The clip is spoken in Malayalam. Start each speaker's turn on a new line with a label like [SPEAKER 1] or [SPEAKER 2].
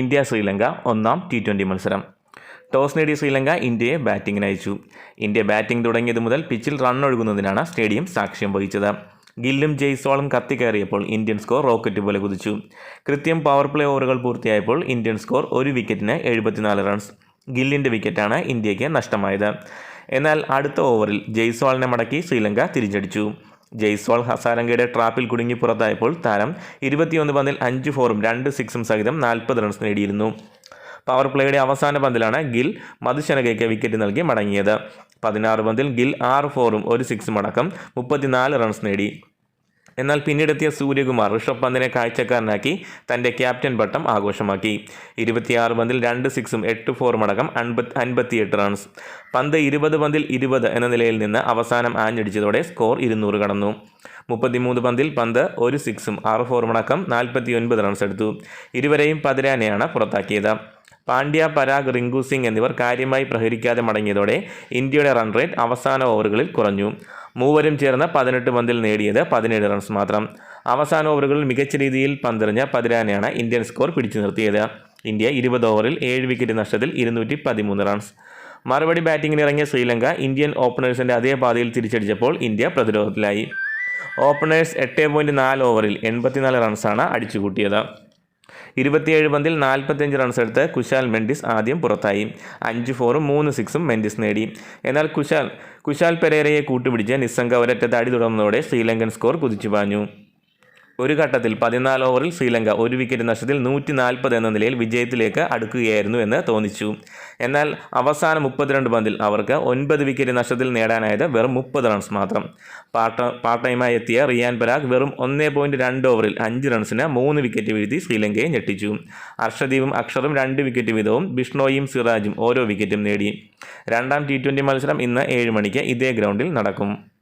[SPEAKER 1] ഇന്ത്യ ശ്രീലങ്ക ഒന്നാം ടി ട്വന്റി മത്സരം. ടോസ് നേടിയ ശ്രീലങ്ക ഇന്ത്യയെ ബാറ്റിംഗിന് അയച്ചു. ഇന്ത്യ ബാറ്റിംഗ് തുടങ്ങിയത് മുതൽ പിച്ചിൽ റൺ ഒഴുകുന്നതിനാണ് സ്റ്റേഡിയം സാക്ഷ്യം വഹിച്ചത്. ഗില്ലും ജെയ്സോളും കത്തിക്കയറിയപ്പോൾ ഇന്ത്യൻ സ്കോർ റോക്കറ്റ് പോലെ കുതിച്ചു. കൃത്യം പവർ പ്ലേ ഓവറുകൾ പൂർത്തിയായപ്പോൾ ഇന്ത്യൻ സ്കോർ ഒരു വിക്കറ്റിന് എഴുപത്തിനാല് റൺസ് ഗില്ലിന്റെ വിക്കറ്റാണ് ഇന്ത്യയ്ക്ക് നഷ്ടമായത്. എന്നാൽ അടുത്ത ഓവറിൽ ജെയ്സോളിനെ മടക്കി ശ്രീലങ്ക തിരിച്ചടിച്ചു. ജയ്സ്വാൾ ഹസാരംഗയുടെ ട്രാപ്പിൽ കുടുങ്ങി പുറത്തായപ്പോൾ താരം ഇരുപത്തിയൊന്ന് പന്തിൽ അഞ്ച് ഫോറും രണ്ട് സിക്സും സഹിതം നാൽപ്പത് റൺസ് നേടിയിരുന്നു. പവർ പ്ലേയുടെ അവസാന പന്തിലാണ് ഗിൽ മധുശനകയ്ക്ക് വിക്കറ്റ് നൽകി മടങ്ങിയത്. പതിനാറ് പന്തിൽ ഗിൽ ആറ് ഫോറും ഒരു സിക്സും അടക്കം മുപ്പത്തിനാല് റൺസ് നേടി. എന്നാൽ പിന്നീടെത്തിയ സൂര്യകുമാർ ഋഷഭ് പന്തിനെ കാഴ്ചക്കാരനാക്കി തന്റെ ക്യാപ്റ്റൻ പട്ടം ആഘോഷമാക്കി. ഇരുപത്തിയാറ് പന്തിൽ രണ്ട് സിക്സും എട്ട് ഫോറും അടക്കം അൻപത് അൻപത്തിയെട്ട് റൺസ് പന്ത് ഇരുപത് പന്തിൽ ഇരുപത് എന്ന നിലയിൽ നിന്ന് അവസാനം ആഞ്ഞടിച്ചതോടെ സ്കോർ ഇരുന്നൂറ് കടന്നു. മുപ്പത്തിമൂന്ന് പന്തിൽ പന്ത് ഒരു സിക്സും ആറ് ഫോറും അടക്കം നാൽപ്പത്തി ഒൻപത് റൺസ് എടുത്തു. ഇരുവരെയും പതിരാനെയാണ് പുറത്താക്കിയത്. പാണ്ഡ്യ പരാഗ് റിങ്കു സിംഗ് എന്നിവർ കാര്യമായി പ്രഹരിക്കാതെ മടങ്ങിയതോടെ ഇന്ത്യയുടെ റൺ റേറ്റ് അവസാന ഓവറുകളിൽ കുറഞ്ഞു. മൂവരും ചേർന്ന് പതിനെട്ട് പന്തിൽ നേടിയത് പതിനേഴ് റൺസ് മാത്രം. അവസാന ഓവറുകളിൽ മികച്ച രീതിയിൽ പന്തെറിഞ്ഞ പതിരാനെയാണ് ഇന്ത്യൻ സ്കോർ പിടിച്ചു നിർത്തിയത്. ഇന്ത്യ ഇരുപത് ഓവറിൽ ഏഴ് വിക്കറ്റ് നഷ്ടത്തിൽ ഇരുന്നൂറ്റി പതിമൂന്ന് റൺസ്. മറുപടി ബാറ്റിംഗിന് ഇറങ്ങിയ ശ്രീലങ്ക ഇന്ത്യൻ ഓപ്പണേഴ്സിന്റെ അതേ പാതയിൽ തിരിച്ചടിച്ചപ്പോൾ ഇന്ത്യ പ്രതിരോധത്തിലായി. ഓപ്പണേഴ്സ് എട്ട് പോയിന്റ് നാല് ഓവറിൽ എൺപത്തിനാല് റൺസാണ് അടിച്ചുകൂട്ടിയത്. ഇരുപത്തിയേഴ് പന്തിൽ നാൽപ്പത്തിയഞ്ച് റൺസ് എടുത്ത് കുശാൽ മെൻഡിസ് ആദ്യം പുറത്തായി. അഞ്ച് ഫോറും മൂന്ന് സിക്സും മെൻഡിസ് നേടി. എന്നാൽ കുശാൽ കുശാൽ പെരേരയെ കൂട്ടുപിടിച്ച് നിസ്സംഗ ഒരറ്റ താടി തുടർന്നതോടെ ശ്രീലങ്കൻ സ്കോർ കുതിച്ചു പാഞ്ഞു. ഒരു ഘട്ടത്തിൽ പതിനാല് ഓവറിൽ ശ്രീലങ്ക ഒരു വിക്കറ്റ് നഷ്ടത്തിൽ നൂറ്റി നാൽപ്പത് എന്ന നിലയിൽ വിജയത്തിലേക്ക് അടുക്കുകയായിരുന്നു എന്ന് തോന്നിച്ചു. എന്നാൽ അവസാന മുപ്പത്തിരണ്ട് പന്തിൽ അവർക്ക് ഒൻപത് വിക്കറ്റ് നഷ്ടത്തിൽ നേടാനായത് വെറും മുപ്പത് റൺസ് മാത്രം. പാർട്ട പാർട്ട് ടൈമായി എത്തിയ റിയാൻ പരാഗ് വെറും ഒന്നേ പോയിന്റ് രണ്ട് ഓവറിൽ അഞ്ച് റൺസിന് മൂന്ന് വിക്കറ്റ് വീഴ്ത്തി ശ്രീലങ്കയെ ഞെട്ടിച്ചു. അർഷദീപും അക്ഷറും രണ്ട് വിക്കറ്റ് വീതവും ബിഷ്ണോയും സിറാജും ഓരോ വിക്കറ്റും നേടി. രണ്ടാം ടി മത്സരം ഇന്ന് ഏഴ് മണിക്ക് ഇതേ ഗ്രൗണ്ടിൽ നടക്കും.